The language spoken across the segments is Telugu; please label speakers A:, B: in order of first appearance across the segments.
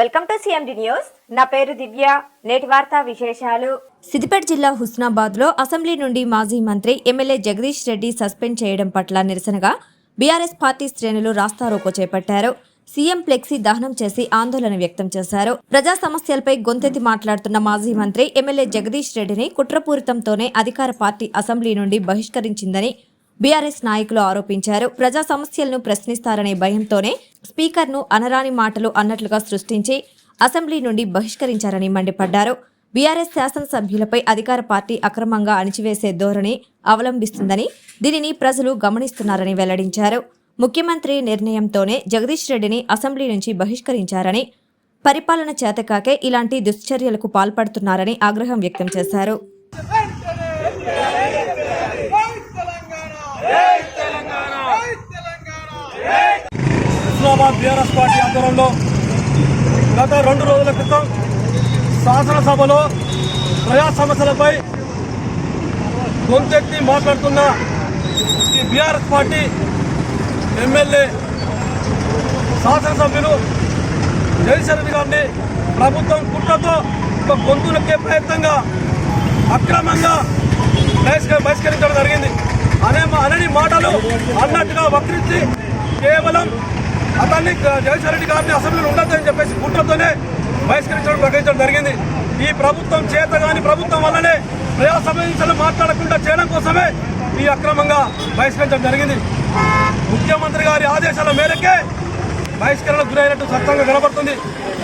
A: వెల్కమ్ టు సిఎండి న్యూస్ నా పేరు దివ్య. నేటి వార్తా విశేషాలు. సిద్దిపేట జిల్లా హుస్నాబాద్లో అసెంబ్లీ నుండి మాజీ మంత్రి ఎమ్మెల్యే జగదీష్ రెడ్డి సస్పెండ్ చేయడం పట్ల నిరసనగా బీఆర్ఎస్ పార్టీ శ్రేణులు రాస్తారోకో చేపట్టారు. సీఎం ఫ్లెక్సీ దహనం చేసి ఆందోళన వ్యక్తం చేశారు. ప్రజా సమస్యలపై గొంతెత్తి మాట్లాడుతున్న మాజీ మంత్రి ఎమ్మెల్యే జగదీష్ రెడ్డిని కుట్రపూరితంతోనే అధికార పార్టీ అసెంబ్లీ నుండి బహిష్కరించిందని బీఆర్ఎస్ నాయకులు ఆరోపించారు. ప్రజా సమస్యలను ప్రశ్నిస్తారనే భయంతోనే స్పీకర్ను అనరాని మాటలు అన్నట్లుగా సృష్టించి అసెంబ్లీ నుండి బహిష్కరించారని మండిపడ్డారు. బీఆర్ఎస్ శాసనసభ్యులపై అధికార పార్టీ అక్రమంగా అణిచివేసే ధోరణి అవలంబిస్తుందని దీనిని ప్రజలు గమనిస్తున్నారని వెల్లడించారు. ముఖ్యమంత్రి నిర్ణయంతోనే జగదీష్ రెడ్డిని అసెంబ్లీ నుంచి బహిష్కరించారని పరిపాలన చేతకాకే ఇలాంటి దుశ్చర్యలకు పాల్పడుతున్నారని ఆగ్రహం వ్యక్తం చేశారు.
B: హైదరాబాద్ బీఆర్ఎస్ పార్టీ ఆధ్వర్యంలో గత రెండు రోజుల క్రితం శాసనసభలో ప్రజా సమస్యలపై గొంతెత్తి మాట్లాడుతున్న ఈ బీఆర్ఎస్ పార్టీ ఎమ్మెల్యే శాసనసభ్యులు జయశరణి గారిని ప్రభుత్వం కుట్రతో ఒక గొంతు నొక్కే ప్రయత్నంగా అక్రమంగా బహిష్కరించడం జరిగింది. అనే అనని మాటలు అన్నట్టుగా వక్రించి కేవలం అతన్ని జగన్మోహన్ రెడ్డి గారిని అసెంబ్లీలో ఉండొద్దని చెప్పేసి కుట్రతోనే బహిష్కరించడం ప్రకటించడం జరిగింది. ఈ ప్రభుత్వం చేత కాని ప్రభుత్వం వల్లనే ప్రజా సమస్యలు మాట్లాడకుండా చేయడం కోసమే ఈ అక్రమంగా బహిష్కరించడం జరిగింది. ముఖ్యమంత్రి గారి ఆదేశాల మేరకే బహిష్కరణ గురైనట్టు స్పష్టంగా కనబడుతుంది.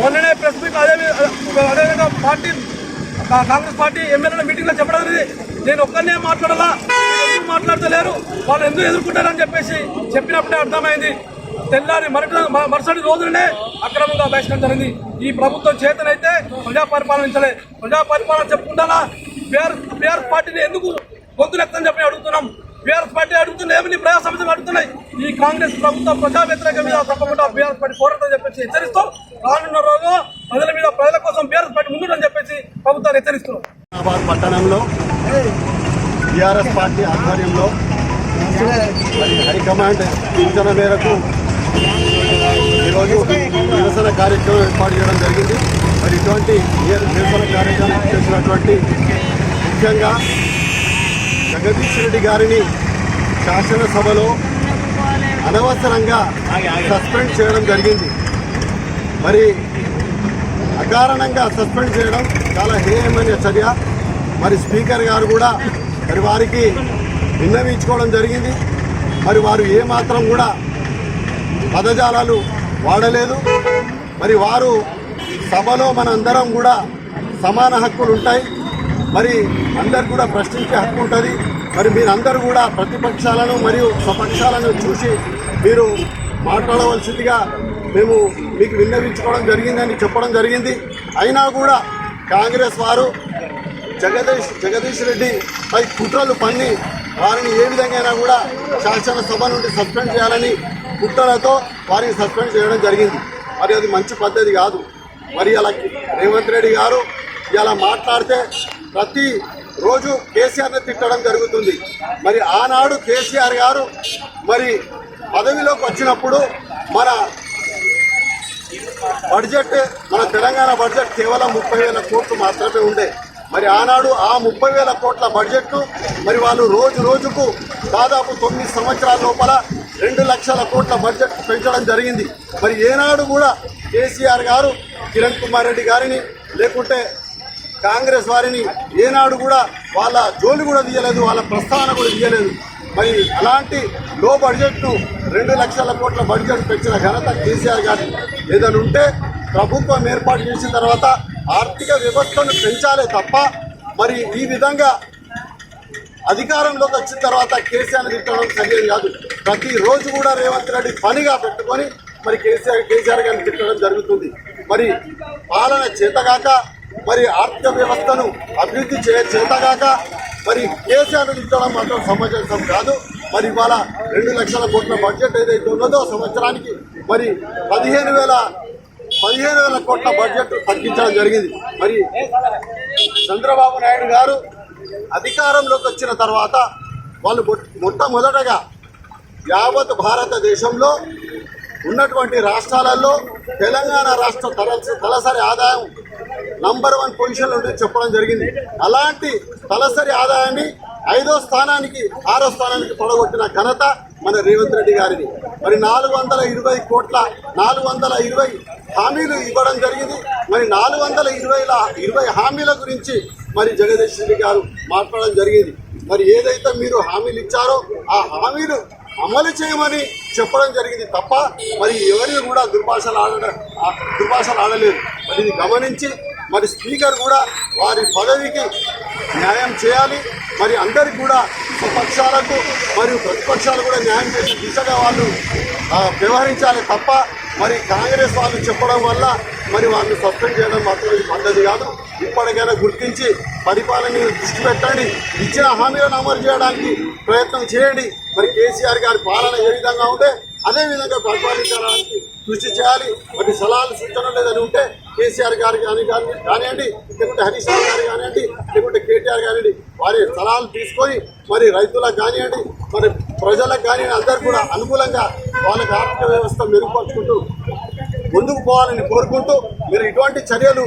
B: మొన్ననే ప్రెస్ మీట్ అదే అదేవిధంగా పార్టీ కాంగ్రెస్ పార్టీ ఎమ్మెల్యేల మీటింగ్లో చెప్పడం అనేది నేను ఒక్కరినే మాట్లాడాలా? ఎందుకు మాట్లాడతలేరు? వాళ్ళు ఎందుకు ఎదుర్కొంటారని చెప్పేసి చెప్పినప్పుడే అర్థమైంది. తెల్లారి మరట మ- మరుసటి రోజులనే అక్రమంగా బహిష్కరణ జరిగింది. ఈ ప్రభుత్వం చేతనైతే ప్రజా పరిపాలించలే. ప్రజా పరిపాలన చెప్పుకుంటారా బీఆర్ బీఆర్ పార్టీని ఎందుకు గొంతులెత్తని చెప్పి అడుగుతున్నాం. బీఆర్ఎస్ పార్టీ అడుగుతున్న ఏమని ప్రజా సమస్యలు అడుగుతున్నాయి. ఈ కాంగ్రెస్ ప్రభుత్వం ప్రజా వ్యతిరేక మీద తప్పకుండా బీఆర్ఎస్ పార్టీ పోరాటం చెప్పేసి హెచ్చరిస్తూ. రానున్న రోజు ప్రజల మీద ప్రజల కోసం బీఆర్ఎస్ పార్టీ ముందుందని చెప్పేసి ప్రభుత్వాన్ని హెచ్చరిస్తున్నాం
C: పట్టణంలో టిఆర్ఎస్ పార్టీ ఆధ్వర్యంలో మరి హైకమాండ్ సూచన మేరకు ఈరోజు నిరసన కార్యక్రమం ఏర్పాటు చేయడం జరిగింది. మరి ఇటువంటి నిరసన కార్యక్రమం చేసినటువంటి ముఖ్యంగా జగదీష్ రెడ్డి గారిని శాసనసభలో అనవసరంగా సస్పెండ్ చేయడం జరిగింది. మరి అకారణంగా సస్పెండ్ చేయడం చాలా హేయమైన చర్య. మరి స్పీకర్ గారు కూడా మరి వారికి విన్నవించుకోవడం జరిగింది. మరి వారు ఏమాత్రం కూడా పదజాలాలు వాడలేదు. మరి వారు సభలో మనందరం కూడా సమాన హక్కులు ఉంటాయి. మరి అందరు కూడా ప్రశ్నించే హక్కు ఉంటుంది. మరి మీరందరూ కూడా ప్రతిపక్షాలను మరియు స్వపక్షాలను చూసి మీరు మాట్లాడవలసిందిగా మేము మీకు విన్నవించుకోవడం జరిగిందని చెప్పడం జరిగింది. అయినా కూడా కాంగ్రెస్ వారు జగదీష్ జగదీష్ రెడ్డి పై కుట్రలు పన్ని వారిని ఏ విధంగా కూడా శాసనసభ నుండి సస్పెండ్ చేయాలని కుట్రలతో వారిని సస్పెండ్ చేయడం జరిగింది. మరి అది మంచి పద్ధతి కాదు. మరి అలా రేవంత్ రెడ్డి గారు ఇలా మాట్లాడితే ప్రతి రోజు కేసీఆర్ని తిట్టడం జరుగుతుంది. మరి ఆనాడు కేసీఆర్ గారు మరి పదవిలోకి వచ్చినప్పుడు మన బడ్జెట్ మన తెలంగాణ బడ్జెట్ కేవలం ముప్పై వేల కోట్లు మాత్రమే ఉండే. మరి ఆనాడు ఆ ముప్పై వేల కోట్ల బడ్జెట్ను మరి వాళ్ళు రోజు రోజుకు దాదాపు తొమ్మిది సంవత్సరాల లోపల రెండు లక్షల కోట్ల బడ్జెట్ పెంచడం జరిగింది. మరి ఏనాడు కూడా కేసీఆర్ గారు కిరణ్ కుమార్ రెడ్డి గారిని లేకుంటే కాంగ్రెస్ వారిని ఏనాడు కూడా వాళ్ళ జోలి కూడా తీయలేదు వాళ్ళ ప్రస్థాన కూడా తీయలేదు. మరి అలాంటి లో బడ్జెట్ను రెండు లక్షల కోట్ల బడ్జెట్ పెంచిన ఘనత కేసీఆర్ గారి ఏదైనా ఉంటే ప్రభుత్వం ఏర్పాటు చేసిన తర్వాత ఆర్థిక వ్యవస్థను పెంచాలే తప్ప మరి ఈ విధంగా అధికారంలోకి వచ్చిన తర్వాత కేసీఆర్ తిట్టడం సరైనది కాదు. ప్రతిరోజు కూడా రేవంత్ రెడ్డి పనిగా పెట్టుకొని మరి కేసీఆర్ కేసీఆర్ గారిని తిట్టడం జరుగుతుంది. మరి పాలన చేతగాక మరి ఆర్థిక వ్యవస్థను అభివృద్ధి చే చేతగాక మరి కేసీఆర్ తిట్టడం మాత్రం సమంజసం కాదు. మరి ఇవాళ రెండు లక్షల కోట్ల బడ్జెట్ ఏదైతే ఉన్నదో సంవత్సరానికి మరి పదిహేను వేల పదిహేను వేల కోట్ల బడ్జెట్ తగ్గించడం జరిగింది. మరి చంద్రబాబు నాయుడు గారు అధికారంలోకి వచ్చిన తర్వాత వాళ్ళు మొట్టమొదటగా యావత్ భారతదేశంలో ఉన్నటువంటి రాష్ట్రాలలో తెలంగాణ రాష్ట్రం తలసి తలసరి ఆదాయం నంబర్ వన్ పొజిషన్లో ఉందని చెప్పడం జరిగింది. అలాంటి తలసరి ఆదాయాన్ని ఐదో స్థానానికి ఆరో స్థానానికి పడగొట్టిన ఘనత మన రేవంత్ రెడ్డి గారిది. మరి నాలుగు వందల ఇరవై కోట్ల నాలుగు వందల ఇరవై హామీలు ఇవ్వడం జరిగింది. మరి నాలుగు వందల ఇరవైల ఇరవై హామీల గురించి మరి జగదీష్ రెడ్డి గారు మాట్లాడడం జరిగింది. మరి ఏదైతే మీరు హామీలు ఇచ్చారో ఆ హామీలు అమలు చేయమని చెప్పడం జరిగింది తప్ప మరి ఎవరిని కూడా దుర్భాషలు ఆడ దుర్భాషలు ఆడలేదు. మరి ఇది గమనించి మరి స్పీకర్ కూడా వారి పదవికి న్యాయం చేయాలి. మరి అందరికి కూడా స్వపక్షాలకు మరియు ప్రతిపక్షాలు కూడా న్యాయం చేసే దిశగా వాళ్ళు వ్యవహరించాలి తప్ప మరి కాంగ్రెస్ వాళ్ళు చెప్పడం వల్ల మరి వాళ్ళని సస్పెండ్ చేయడం మాత్రం ఇది పద్ధతి కాదు. ఇప్పటికైనా గుర్తించి పరిపాలన దృష్టి పెట్టండి. ఇచ్చిన హామీలను అమలు చేయడానికి ప్రయత్నం చేయండి. మరి కేసీఆర్ గారి పాలన ఏ విధంగా ఉంటే అదే విధంగా పరిపాలించడానికి కృషి చేయాలి. మరి సలహాలు సూచనలు ఏదైనా ఉంటే కేసీఆర్ గారు కానీ కానీ కానివ్వండి లేకుంటే హరీష్ రావు గారు కానివ్వండి లేకుంటే కేటీఆర్ కానివ్వండి వారి సలహాలు తీసుకొని మరి రైతులకు కానివ్వండి మరి ప్రజలకు కానివ్వండి అందరు కూడా అనుకూలంగా వాళ్ళకి ఆర్థిక వ్యవస్థ మెరుగుపరుచుకుంటూ ముందుకు పోవాలని కోరుకుంటూ మీరు ఇటువంటి చర్యలు